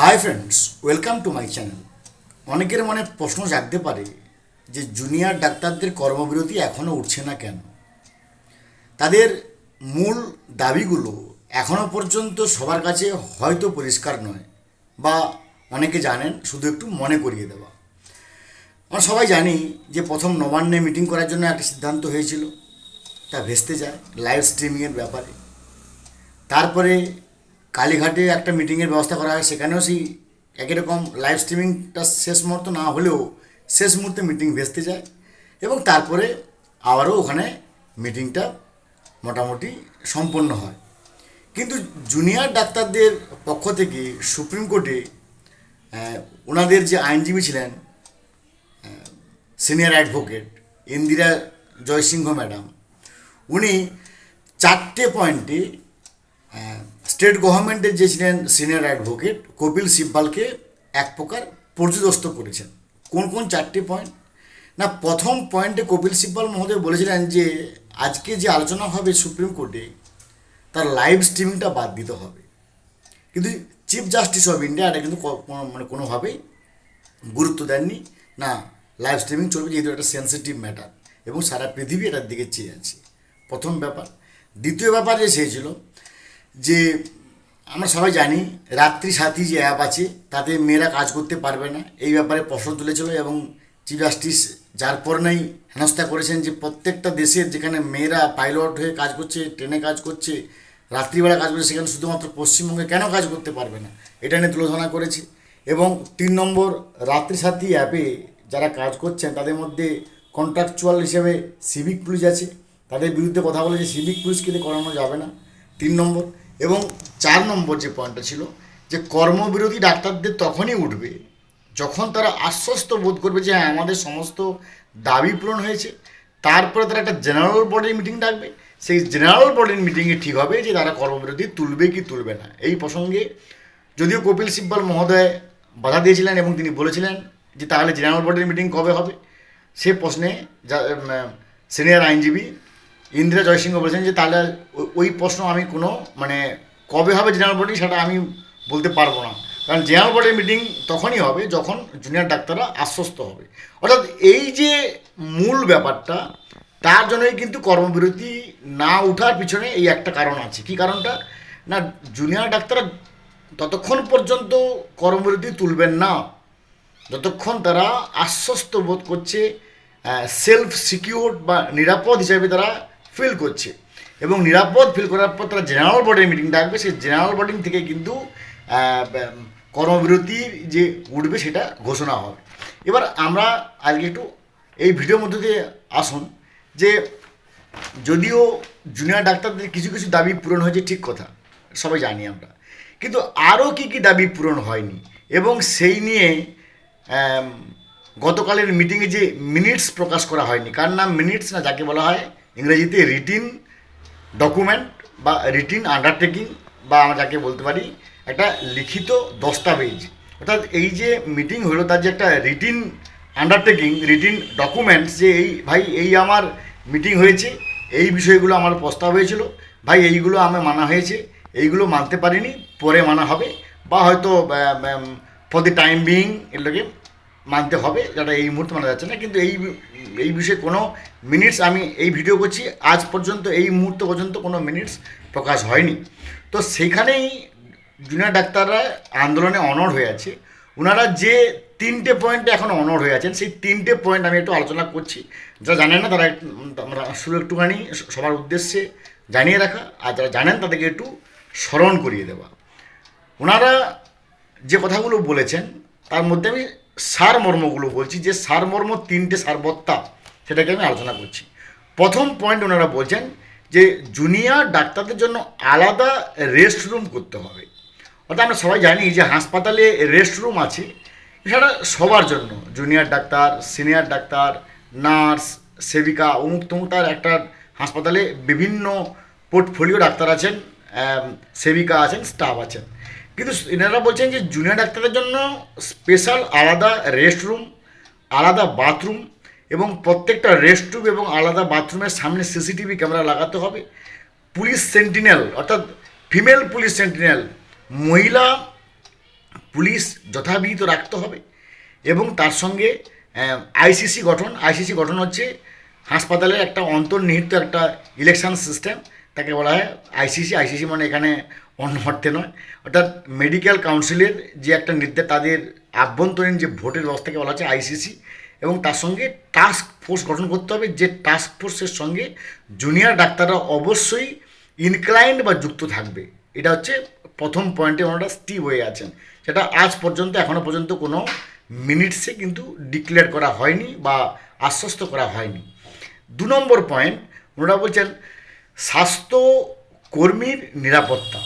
Hi friends welcome to my channel অনেকের মনে প্রশ্ন জাগতে পারে যে জুনিয়র ডাক্তারদের কর্মবিরতি এখনও উঠছে না কেন? তাদের মূল দাবিগুলো এখনও পর্যন্ত সবার কাছে হয়তো পরিষ্কার নয় বা অনেকে জানেন শুধু একটু মনে করিয়ে দেওয়া। আমরা সবাই জানি যে প্রথম নবান্নে মিটিং করার জন্য একটা সিদ্ধান্ত হয়েছিল। তা ভেস্তে যায় লাইভ স্ট্রিমিংয়ের ব্যাপারে। তারপরে কালীঘাটে একটা মিটিংয়ের ব্যবস্থা করা হয়, সেখানেও সেই একই রকম লাইভ স্ট্রিমিংটা শেষ মুহূর্ত না হলেও শেষ মুহূর্তে মিটিং ভেস্তে যায় এবং তারপরে আবারও ওখানে মিটিংটা মোটামুটি সম্পন্ন হয়। কিন্তু জুনিয়র ডাক্তারদের পক্ষ থেকে সুপ্রিম কোর্টে ওনাদের যে আইনজীবী ছিলেন senior advocate Indira Jaising madam, উনি চারটে পয়েন্টে স্টেট গভর্নমেন্টের যে ছিলেন সিনিয়র অ্যাডভোকেট কপিল সিব্বালকে এক প্রকার পর্যদস্ত করেছেন। কোন কোন চারটে পয়েন্ট না, প্রথম পয়েন্টে কপিল সিব্বাল মহোদয় বলেছিলেন যে, আজকে যে আলোচনা হবে সুপ্রিম কোর্টে, তার লাইভ স্ট্রিমিংটা বাদ দিতে হবে। কিন্তু চিফ জাস্টিস অফ ইন্ডিয়া এটা কিন্তু মানে কোনোভাবেই গুরুত্ব দেননি। না লাইভ স্ট্রিমিং চলবে যেহেতু একটা সেন্সিটিভ ম্যাটার এবং সারা পৃথিবী এটার দিকে চেয়ে আছে। প্রথম ব্যাপার। দ্বিতীয় ব্যাপার যে ছিল যে আমরা সবাই জানি, রাত্রি সাথী যে অ্যাপ আছে, তাতে মেয়েরা কাজ করতে পারবে না। এই ব্যাপারে প্রশ্ন তুলেছিল এবং চিফ জাস্টিস যার পর নাই হেনস্থা করেছেন যে প্রত্যেকটা দেশের যেখানে মেয়েরা পাইলট হয়ে কাজ করছে ট্রেনে কাজ করছে, রাত্রিবেলা কাজ করছে, সেখানে শুধুমাত্র পশ্চিমবঙ্গে কেন কাজ করতে পারবে না? এটা নিয়ে তুলোধনা করেছে। এবং তিন নম্বর, রাত্রি সাথী অ্যাপে যারা কাজ করছেন, তাদের মধ্যে কন্ট্রাকচুয়াল হিসেবে সিভিক পুলিশ আছে। তাদের বিরুদ্ধে কথা বলে যে সিভিক দিয়ে করানো যাবে না। তিন নম্বর এবং চার নম্বর যে পয়েন্টটা ছিল যে কর্মবিরোধী ডাক্তারদের তখনই উঠবে যখন তারা আশ্বস্ত বোধ করবে যে হ্যাঁ আমাদের সমস্ত দাবি পূরণ হয়েছে। তারপরে তারা একটা জেনারেল বডির মিটিং ডাকবে। সেই জেনারেল বডির মিটিংয়ে ঠিক হবে যে তারা কর্মবিরতি তুলবে কি তুলবে না। এই প্রসঙ্গে যদিও কপিল সিব্বল মহোদয় বাধা দিয়েছিলেন এবং তিনি বলেছিলেন যে তাহলে জেনারেল বডির মিটিং কবে হবে? সে প্রশ্নে যা সিনিয়র আইনজীবী ইন্দিরা জয়সিংহ বলেছেন যে তাহলে ওই প্রশ্ন আমি কোনো মানে কবে হবে জেনারেল বডি সেটা আমি বলতে পারব না। কারণ জেনারেল বডির মিটিং তখনই হবে যখন জুনিয়র ডাক্তাররা আশ্বস্ত হবে। অর্থাৎ এই যে মূল ব্যাপারটা, তার জন্যই কিন্তু কর্মবিরতি না ওঠার পিছনে এই একটা কারণ আছে। কি কারণটা? না জুনিয়র ডাক্তাররা ততক্ষণ পর্যন্ত কর্মবিরতি তুলবেন না। যতক্ষণ তারা আশ্বস্ত বোধ করছে সেলফ সিকিউর বা নিরাপদ হিসাবে তারা ফিল করছে। এবং নিরাপদ ফিল করার পর তারা জেনারেল বডির মিটিং ডাকবে, সেই জেনারেল বডি থেকে কিন্তু কর্মবিরতি যে উঠবে সেটা ঘোষণা হবে। এবার আমরা আজকে একটু এই ভিডিওর মধ্যে দিয়ে আসুন যে যদিও জুনিয়র ডাক্তারদের কিছু কিছু দাবি পূরণ হয়েছে, ঠিক কথা, সবাই জানি আমরা। কিন্তু আরও কী কী দাবি পূরণ হয়নি এবং সেই নিয়ে গতকালের মিটিংয়ে যে মিনিটস প্রকাশ করা হয়নি, কার নাম মিনিটস না যাকে বলা হয় ইংরেজিতে রিটিন ডকুমেন্ট বা রিটিন আন্ডারটেকিং বা আমরা যাকে বলতে পারি, একটা লিখিত দস্তাবেজ। অর্থাৎ এই যে মিটিং হলো, তার যে একটা রিটিন আন্ডারটেকিং রিটিন ডকুমেন্টস যে এই, ভাই, এই আমার মিটিং হয়েছে, এই বিষয়গুলো আমার প্রস্তাব হয়েছিল, ভাই, এইগুলো আমার মানা হয়েছে, এইগুলো মানতে পারিনি, পরে মানা হবে। বা হয়তো ফর দি টাইম বিইং এগুলোকে মানতে হবে, যেটা এই মুহূর্তে মানা যাচ্ছে না। কিন্তু এই এই বিষয়ে কোনো মিনিটস আমি এই ভিডিও করছি, আজ পর্যন্ত, এই মুহূর্ত পর্যন্ত কোনো মিনিটস প্রকাশ হয়নি। তো সেইখানেই জুনিয়র ডাক্তাররা আন্দোলনে অনড় হয়ে আছে। ওনারা যে তিনটে পয়েন্টে এখন অনড় হয়ে আছেন, সেই তিনটে পয়েন্ট আমি একটু আলোচনা করছি। যারা জানেন না, তারা আমরা শুধু একটুখানি সবার উদ্দেশ্যে জানিয়ে রাখা, আর যারা জানেন, তাদেরকে একটু স্মরণ করিয়ে দেওয়া। ওনারা যে কথাগুলো বলেছেন, তার মধ্যে আমি সারমর্মগুলো বলছি, যে সারমর্ম তিনটে সারবত্তা সেটাকে আমি আলোচনা করছি। প্রথম পয়েন্ট ওনারা বলছেন যে জুনিয়র ডাক্তারদের জন্য আলাদা রেস্ট রুম করতে হবে। অর্থাৎ আমরা সবাই জানি যে হাসপাতালে রেস্ট রুম আছে, সেটা সবার জন্য। Junior doctor senior doctor nurse সেবিকা, অমুক তমুক তার একটা হাসপাতালে বিভিন্ন পোর্টফোলিও ডাক্তার আছেন সেবিকা আছেন স্টাফ আছেন। কিন্তু এনারা বলছেন যে জুনিয়র ডাক্তারদের জন্য স্পেশাল আলাদা রেস্ট রুম আলাদা বাথরুম এবং প্রত্যেকটা রেস্ট রুম এবং আলাদা বাথরুমের সামনে সিসিটিভি ক্যামেরা লাগাতে হবে। পুলিশ সেন্টিনেল অর্থাৎ ফিমেল পুলিশ সেন্টিনেল মহিলা পুলিশ যথাবিহিত রাখতে হবে এবং তার সঙ্গে আইসিসি গঠন। আইসিসি গঠন হচ্ছে হাসপাতালের একটা অন্তর্নিহিত একটা ইলেকশন সিস্টেম তাকে বলা হয় আইসিসি আইসিসি মানে এখানে অন্য অর্থে নয়। অর্থাৎ মেডিকেল কাউন্সিলের যে একটা নির্দেশ, তাদের আভ্যন্তরীণ যে ভোটের ব্যবস্থাকে বলা হচ্ছে আইসিসি এবং তার সঙ্গে টাস্ক ফোর্স গঠন করতে হবে। যে টাস্ক ফোর্সের সঙ্গে জুনিয়র ডাক্তাররা অবশ্যই ইনক্লাইন্ড বা যুক্ত থাকবে। এটা হচ্ছে প্রথম পয়েন্টে ওনারা স্টিভ হয়ে আছেন। সেটা আজ পর্যন্ত এখনও পর্যন্ত কোনো মিনিটসে কিন্তু ডিক্লেয়ার করা হয়নি বা আশ্বস্ত করা হয়নি। দু নম্বর পয়েন্ট ওনারা বলছেন স্বাস্থ্য কর্মীর নিরাপত্তা।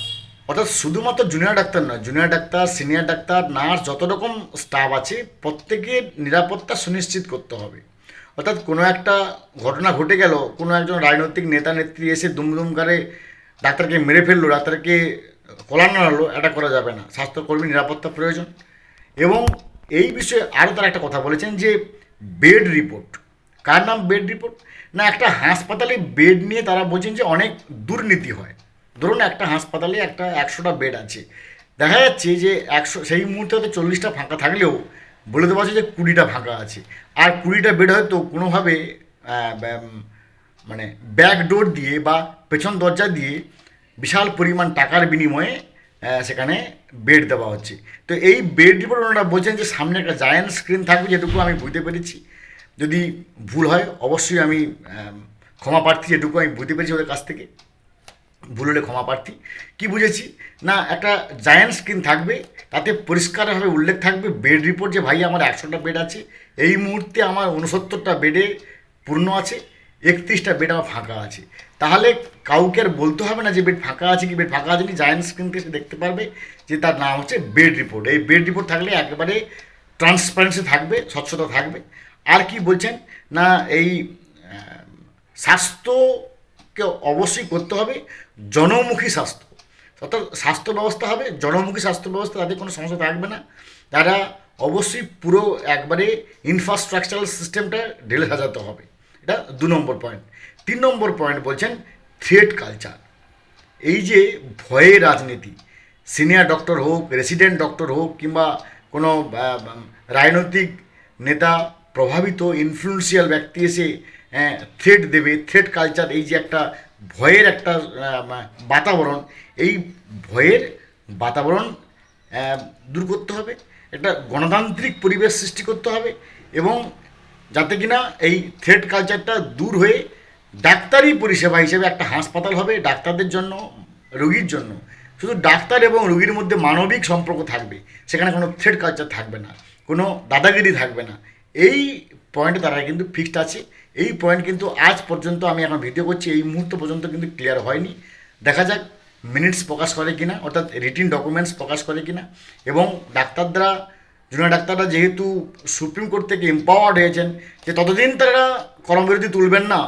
অর্থাৎ শুধুমাত্র জুনিয়র ডাক্তার নয় junior doctor senior doctor nurse যত রকম স্টাফ আছে, প্রত্যেকের নিরাপত্তা সুনিশ্চিত করতে হবে। অর্থাৎ কোনো একটা ঘটনা ঘটে গেল, কোনো একজন রাজনৈতিক নেতা, নেত্রী এসে দুমদুম করে ডাক্তারকে মেরে ফেলল, ডাক্তারকে কলানো হলো এটা করা যাবে না। স্বাস্থ্যকর্মী নিরাপত্তা প্রয়োজন। এবং এই বিষয়ে আরও তারা একটা কথা বলেছেন যে বেড রিপোর্ট কার নাম বেড রিপোর্ট না, একটা হাসপাতালে বেড নিয়ে তারা বলছেন যে, অনেক দুর্নীতি হয়। ধরুন একটা হাসপাতালে একটা একশোটা বেড আছে। দেখা যাচ্ছে যে একশো, সেই মুহূর্তে হয়তো চল্লিশটা ফাঁকা থাকলেও বলে দেওয়া আছে যে কুড়িটা ফাঁকা আছে। আর কুড়িটা বেড হয়তো কোনোভাবে মানে ব্যাক ডোর দিয়ে বা পেছন দরজা দিয়ে বিশাল পরিমাণ টাকার বিনিময়ে সেখানে বেড দেওয়া হচ্ছে। তো এই বেড রিপোর্ট ওনারা বলছেন যে সামনে একটা জায়ান্ট স্ক্রিন থাকবে যেটুকু আমি বুঝতে পেরেছি। যদি ভুল হয়, অবশ্যই আমি ক্ষমা প্রার্থী যেটুকু আমি বুঝতে পেরেছি ওদের কাছ থেকে। ভুল হলে ক্ষমা প্রার্থী। কী বুঝেছি? না, একটা জায়ান্ট স্ক্রিন থাকবে, তাতে পরিষ্কারভাবে উল্লেখ থাকবে বেড রিপোর্ট যে ভাই আমার একশোটা বেড আছে, এই মুহূর্তে আমার উনসত্তরটা বেডে পূর্ণ আছে, একত্রিশটা বেড আমার ফাঁকা আছে। তাহলে কাউকে আর বলতে হবে না যে বেড ফাঁকা আছে কি বেড ফাঁকা আছে নি জায়ান্ট স্ক্রিন থেকে দেখতে পারবে যে তার নাম হচ্ছে বেড রিপোর্ট এই বেড রিপোর্ট থাকলে একেবারে ট্রান্সপারেন্সি থাকবে, স্বচ্ছতা থাকবে। আর কি বলছেন? না, এই স্বাস্থ্যকে অবশ্যই করতে হবে জনমুখী স্বাস্থ্য। অর্থাৎ স্বাস্থ্য ব্যবস্থা হবে, জনমুখী স্বাস্থ্য ব্যবস্থা, তাদের কোনো সমস্যা থাকবে না। তারা অবশ্যই পুরো একবারে ইনফ্রাস্ট্রাকচারাল সিস্টেমটা ঢেলে সাজাতে হবে। এটা দু নম্বর পয়েন্ট তিন নম্বর পয়েন্ট বলছেন থ্রেড কালচার এই যে ভয়ে রাজনীতি সিনিয়র ডক্টর হোক রেসিডেন্ট ডক্টর হোক, কিংবা কোনো রাজনৈতিক নেতা প্রভাবিত ইনফ্লুয়েন্সিয়াল ব্যক্তি এসে থ্রেড দেবে থ্রেড কালচার এই যে একটা ভয়ের একটা বাতাবরণ। এই ভয়ের বাতাবরণ দূর করতে হবে, একটা গণতান্ত্রিক পরিবেশ সৃষ্টি করতে হবে এবং যাতে কিনা এই থ্রেড কালচারটা দূর হয়ে ডাক্তারি পরিষেবা হিসেবে একটা হাসপাতাল হবে ডাক্তারদের জন্য, রোগীর জন্য। শুধু ডাক্তার এবং রোগীর মধ্যে মানবিক সম্পর্ক থাকবে, সেখানে কোনো থ্রেড কালচার থাকবে না, কোনো দাদাগিরি থাকবে না। এই পয়েন্টে তারা কিন্তু ফিক্সড আছে। এই পয়েন্ট কিন্তু আজ পর্যন্ত আমি এখন ভিডিও করছি, এই মুহূর্ত পর্যন্ত কিন্তু ক্লিয়ার হয়নি। দেখা যাক মিনিটস প্রকাশ করে কিনা, অর্থাৎ রিটিন ডকুমেন্টস প্রকাশ করে কিনা। এবং ডাক্তাররা জুনিয়র ডাক্তাররা যেহেতু সুপ্রিম কোর্ট থেকে এম্পাওয়ার্ড হয়েছেন, যে ততদিন তারা কর্মবিরতি তুলবেন না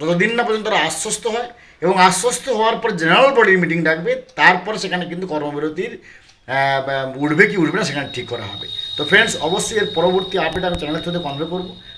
যতদিন না পর্যন্ত তারা আশ্বস্ত হয়, এবং আশ্বস্ত হওয়ার পর জেনারেল বডির মিটিং ডাকবে, তারপর সেখানে কিন্তু কর্মবিরতির উঠবে কি উঠবে না সেখানে ঠিক করা হবে। তো ফ্রেন্ডস অবশ্যই এর পরবর্তী আপডেট আমি চ্যানেলের সাথে কনভে করব।